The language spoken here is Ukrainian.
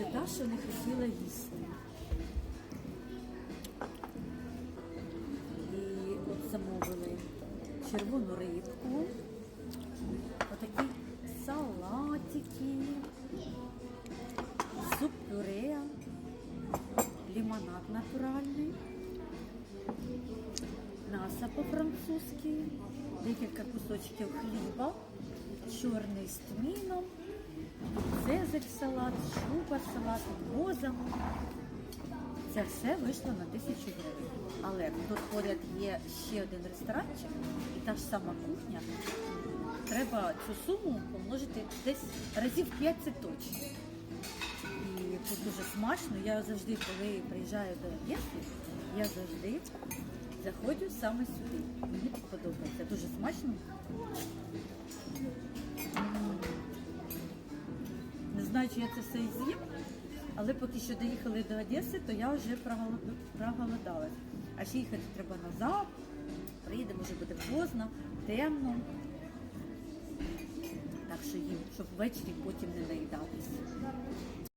Це та, що не хотіла їсти. І от замовили червону рибку, отакі салатики, суп-пюре, лимонад натуральний, м'ясо по-французьки, декілька кусочків хліба, чорний з тміном, салат, шуба салат, моза. Це все вийшло на тисячу гривень. Але тут поряд є ще один ресторанчик і та ж сама кухня. Треба цю суму помножити десь разів 5 це точно. І тут дуже смачно. Я завжди, коли приїжджаю до Одеси, я завжди заходжу саме сюди. Мені подобається. Дуже смачно. Знаю, чи я це все з'їм, але поки що доїхали до Одеси, то я вже проголодалася. А ще їхати треба назад. Приїдемо, вже буде поздно, темно. Так що їм, щоб ввечері потім не наїдатися.